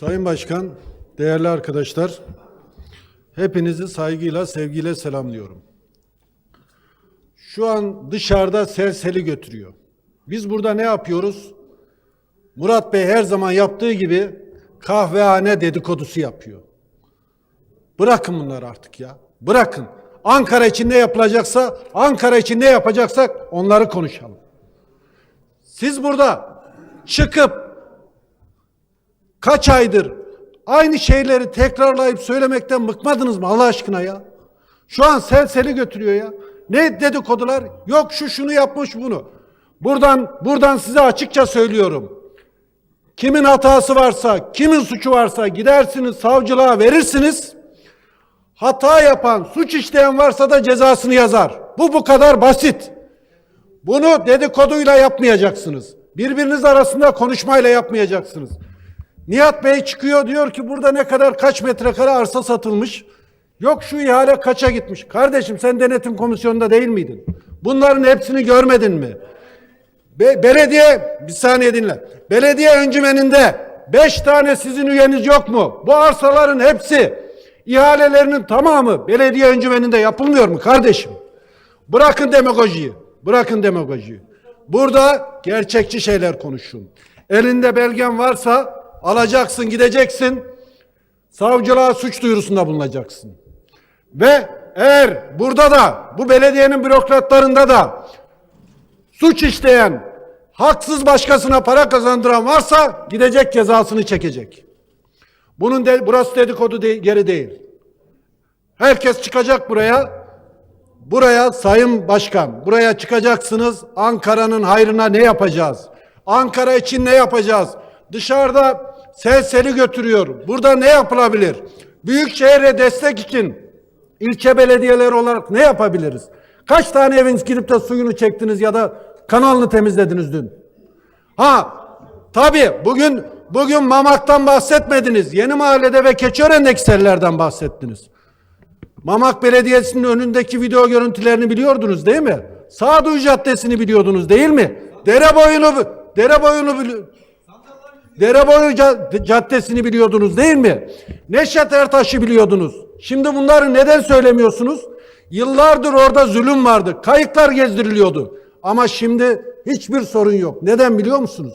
Sayın Başkan, değerli arkadaşlar, hepinizi saygıyla, sevgiyle selamlıyorum. Şu an dışarıda serseri götürüyor. Biz burada ne yapıyoruz? Murat Bey her zaman yaptığı gibi kahvehane dedikodusu yapıyor. Bırakın bunları artık ya. Bırakın. Ankara için ne yapılacaksa, Ankara için ne yapacaksak onları konuşalım. Siz burada çıkıp kaç aydır aynı şeyleri tekrarlayıp söylemekten bıkmadınız mı Allah aşkına ya? Şu an selseli götürüyor ya. Ne dedikodular? Yok şu şunu yapmış bunu. Buradan buradan size açıkça söylüyorum. Kimin hatası varsa, kimin suçu varsa gidersiniz savcılığa verirsiniz. Hata yapan, suç işleyen varsa da cezasını yazar. Bu bu kadar basit. Bunu dedikoduyla yapmayacaksınız. Birbiriniz arasında konuşmayla yapmayacaksınız. Nihat Bey çıkıyor diyor ki burada ne kadar kaç metrekare arsa satılmış. Yok şu ihale kaça gitmiş. Kardeşim sen denetim komisyonunda değil miydin? Bunların hepsini görmedin mi? Be- belediye bir saniye dinle. Belediye öncümeninde beş tane sizin üyeniz yok mu? Bu arsaların hepsi ihalelerinin tamamı belediye öncümeninde yapılmıyor mu kardeşim? Bırakın demagojiyi. Bırakın demagojiyi. Burada gerçekçi şeyler konuşun. Elinde belgen varsa alacaksın, gideceksin. Savcılığa suç duyurusunda bulunacaksın. Ve eğer burada da bu belediyenin bürokratlarında da suç işleyen, haksız başkasına para kazandıran varsa gidecek cezasını çekecek. Bunun de, burası dedikodu de, yeri değil. Herkes çıkacak buraya. Buraya Sayın Başkan, buraya çıkacaksınız. Ankara'nın hayrına ne yapacağız? Ankara için ne yapacağız? Dışarıda selseli götürüyor. Burada ne yapılabilir? Büyükşehir'e destek için ilçe belediyeleri olarak ne yapabiliriz? Kaç tane eviniz girip de suyunu çektiniz ya da kanalını temizlediniz dün? Ha tabii bugün bugün Mamak'tan bahsetmediniz. Yeni Mahalle'de ve Keçiören'deki sellerden bahsettiniz. Mamak Belediyesi'nin önündeki video görüntülerini biliyordunuz değil mi? Sağduyu Caddesi'ni biliyordunuz değil mi? Dere boyunu dere boyunu Dereboyu Ca- Caddesi'ni biliyordunuz değil mi? Neşet Ertaş'ı biliyordunuz. Şimdi bunları neden söylemiyorsunuz? Yıllardır orada zulüm vardı. Kayıklar gezdiriliyordu. Ama şimdi hiçbir sorun yok. Neden biliyor musunuz?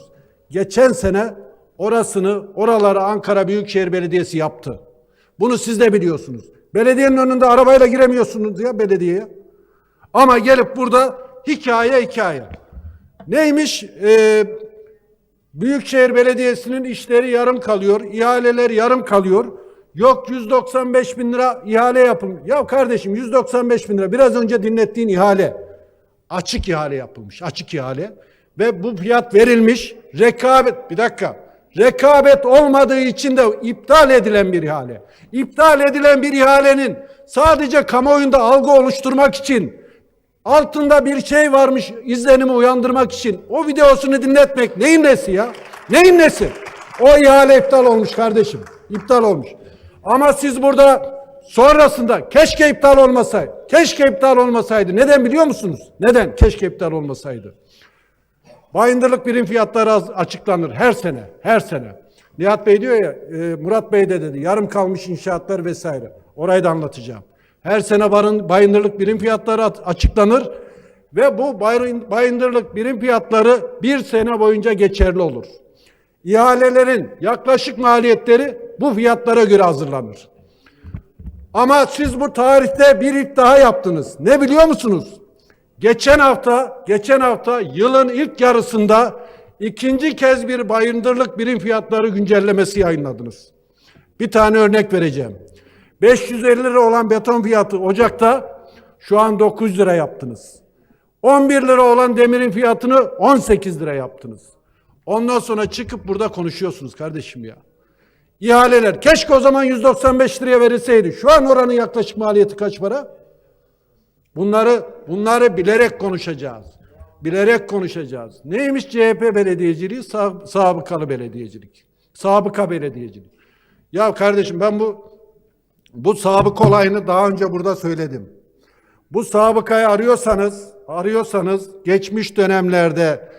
Geçen sene orasını, oraları Ankara Büyükşehir Belediyesi yaptı. Bunu siz de biliyorsunuz. Belediyenin önünde arabayla giremiyorsunuz ya belediyeye. Ama gelip burada hikaye hikaye. Neymiş? Ee, Büyükşehir Belediyesi'nin işleri yarım kalıyor, ihaleler yarım kalıyor. Yok 195 bin lira ihale yapılmış. Ya kardeşim 195 bin lira biraz önce dinlettiğin ihale. Açık ihale yapılmış, açık ihale. Ve bu fiyat verilmiş. Rekabet, bir dakika. Rekabet olmadığı için de iptal edilen bir ihale. İptal edilen bir ihalenin sadece kamuoyunda algı oluşturmak için altında bir şey varmış izlenimi uyandırmak için o videosunu dinletmek neyin nesi ya? Neyin nesi? O ihale iptal olmuş kardeşim. İptal olmuş. Ama siz burada sonrasında keşke iptal olmasaydı. Keşke iptal olmasaydı. Neden biliyor musunuz? Neden? Keşke iptal olmasaydı. Bayındırlık birim fiyatları açıklanır her sene, her sene. Nihat Bey diyor ya, e, Murat Bey de dedi, yarım kalmış inşaatlar vesaire. Orayı da anlatacağım. Her sene barın, bayındırlık birim fiyatları at- açıklanır ve bu bayın- bayındırlık birim fiyatları bir sene boyunca geçerli olur. İhalelerin yaklaşık maliyetleri bu fiyatlara göre hazırlanır. Ama siz bu tarihte bir iddia yaptınız. Ne biliyor musunuz? Geçen hafta, geçen hafta yılın ilk yarısında ikinci kez bir bayındırlık birim fiyatları güncellemesi yayınladınız. Bir tane örnek vereceğim. 550 lira olan beton fiyatı Ocak'ta şu an 900 lira yaptınız. 11 lira olan demirin fiyatını 18 lira yaptınız. Ondan sonra çıkıp burada konuşuyorsunuz kardeşim ya. İhaleler keşke o zaman 195 liraya verilseydi. Şu an oranın yaklaşık maliyeti kaç para? Bunları bunları bilerek konuşacağız. Bilerek konuşacağız. Neymiş CHP belediyeciliği? Sab- Sabıkalı belediyecilik. Sabıka belediyecilik. Ya kardeşim ben bu bu sabık olayını daha önce burada söyledim. Bu sabıkayı arıyorsanız, arıyorsanız geçmiş dönemlerde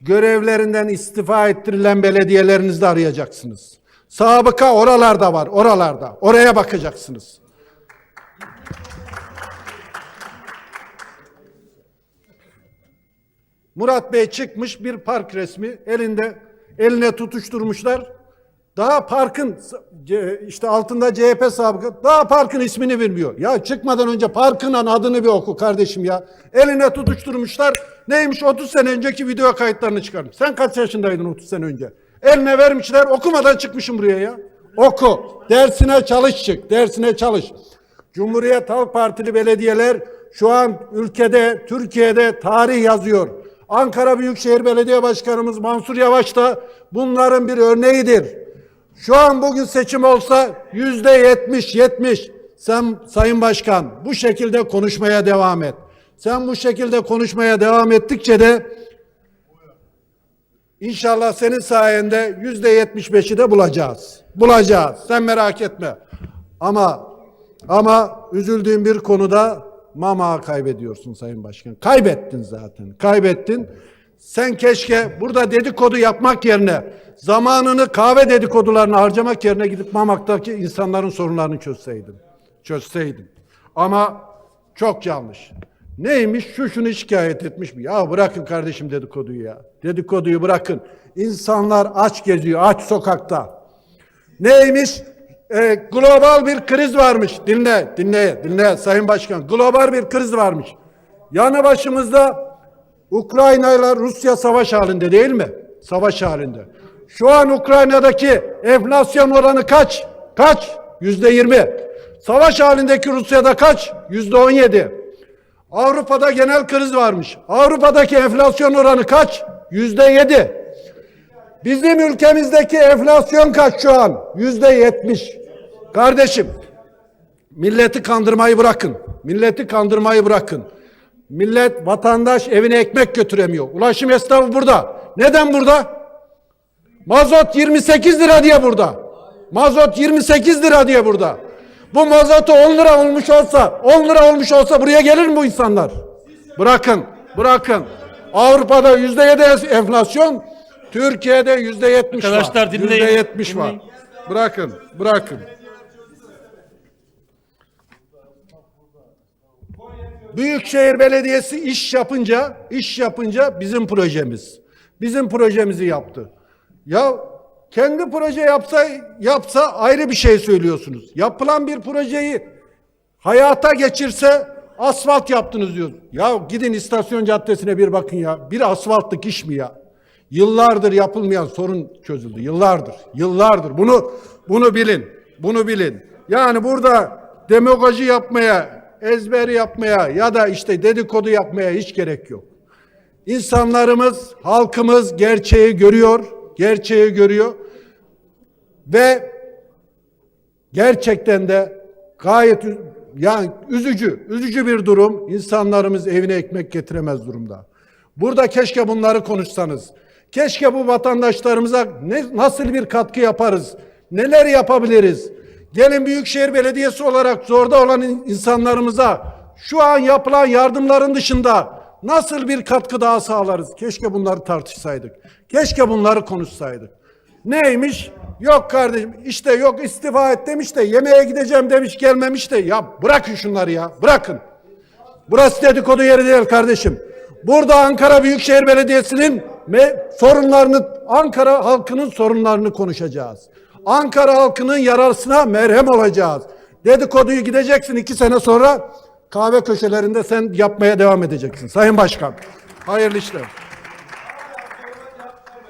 görevlerinden istifa ettirilen belediyelerinizde arayacaksınız. Sabıka oralarda var, oralarda. Oraya bakacaksınız. Murat Bey çıkmış bir park resmi elinde eline tutuşturmuşlar. Daha parkın işte altında CHP sabıka daha parkın ismini bilmiyor. Ya çıkmadan önce parkın adını bir oku kardeşim ya. Eline tutuşturmuşlar. Neymiş 30 sene önceki video kayıtlarını çıkarmış. Sen kaç yaşındaydın 30 sene önce? Eline vermişler okumadan çıkmışım buraya ya. Oku. Dersine çalış çık. Dersine çalış. Cumhuriyet Halk Partili belediyeler şu an ülkede, Türkiye'de tarih yazıyor. Ankara Büyükşehir Belediye Başkanımız Mansur Yavaş da bunların bir örneğidir. Şu an bugün seçim olsa yüzde yetmiş, yetmiş. Sen Sayın Başkan bu şekilde konuşmaya devam et. Sen bu şekilde konuşmaya devam ettikçe de İnşallah senin sayende yüzde yetmiş beşi de bulacağız. Bulacağız. Sen merak etme. Ama ama üzüldüğüm bir konuda mama kaybediyorsun Sayın Başkan. Kaybettin zaten. Kaybettin. Sen keşke burada dedikodu yapmak yerine zamanını kahve dedikodularına harcamak yerine gidip Mamak'taki insanların sorunlarını çözseydin. Çözseydin. Ama çok yanlış. Neymiş? Şu şunu şikayet etmiş mi? Ya bırakın kardeşim dedikoduyu ya. Dedikoduyu bırakın. İnsanlar aç geziyor, aç sokakta. Neymiş? Ee, global bir kriz varmış. Dinle, dinle, dinle Sayın Başkan. Global bir kriz varmış. Yanı başımızda Ukrayna ile Rusya savaş halinde değil mi? Savaş halinde. Şu an Ukrayna'daki enflasyon oranı kaç? Kaç? Yüzde yirmi. Savaş halindeki Rusya'da kaç? Yüzde on yedi. Avrupa'da genel kriz varmış. Avrupa'daki enflasyon oranı kaç? Yüzde yedi. Bizim ülkemizdeki enflasyon kaç şu an? Yüzde yetmiş. Kardeşim, milleti kandırmayı bırakın. Milleti kandırmayı bırakın. Millet, vatandaş evine ekmek götüremiyor. Ulaşım esnafı burada. Neden burada? Mazot 28 lira diye burada. Mazot 28 lira diye burada. Bu mazotu 10 lira olmuş olsa, 10 lira olmuş olsa buraya gelir mi bu insanlar? Bırakın, bırakın. Avrupa'da yüzde yedi enflasyon, Türkiye'de yüzde yetmiş var. Arkadaşlar dinleyin, Yüzde yetmiş var. Bırakın, bırakın. Büyükşehir Belediyesi iş yapınca, iş yapınca bizim projemiz. Bizim projemizi yaptı. Ya kendi proje yapsa yapsa ayrı bir şey söylüyorsunuz. Yapılan bir projeyi hayata geçirse asfalt yaptınız diyor. Ya gidin istasyon caddesine bir bakın ya. Bir asfaltlık iş mi ya? Yıllardır yapılmayan sorun çözüldü. Yıllardır. Yıllardır. Bunu bunu bilin. Bunu bilin. Yani burada demagoji yapmaya, ezber yapmaya ya da işte dedikodu yapmaya hiç gerek yok. İnsanlarımız, halkımız gerçeği görüyor, gerçeği görüyor ve gerçekten de gayet yani üzücü, üzücü bir durum. İnsanlarımız evine ekmek getiremez durumda. Burada keşke bunları konuşsanız. Keşke bu vatandaşlarımıza ne, nasıl bir katkı yaparız? Neler yapabiliriz? Gelin Büyükşehir Belediyesi olarak zorda olan in- insanlarımıza şu an yapılan yardımların dışında nasıl bir katkı daha sağlarız? Keşke bunları tartışsaydık. Keşke bunları konuşsaydık. Neymiş? Yok kardeşim işte yok istifa et demiş de yemeğe gideceğim demiş gelmemiş de ya bırakın şunları ya bırakın. Burası dedikodu yeri değil kardeşim. Burada Ankara Büyükşehir Belediyesi'nin sorunlarını, Ankara halkının sorunlarını konuşacağız. Ankara halkının yararına merhem olacağız. Dedikoduyu gideceksin iki sene sonra kahve köşelerinde sen yapmaya devam edeceksin. Sayın Başkan, hayırlı işler.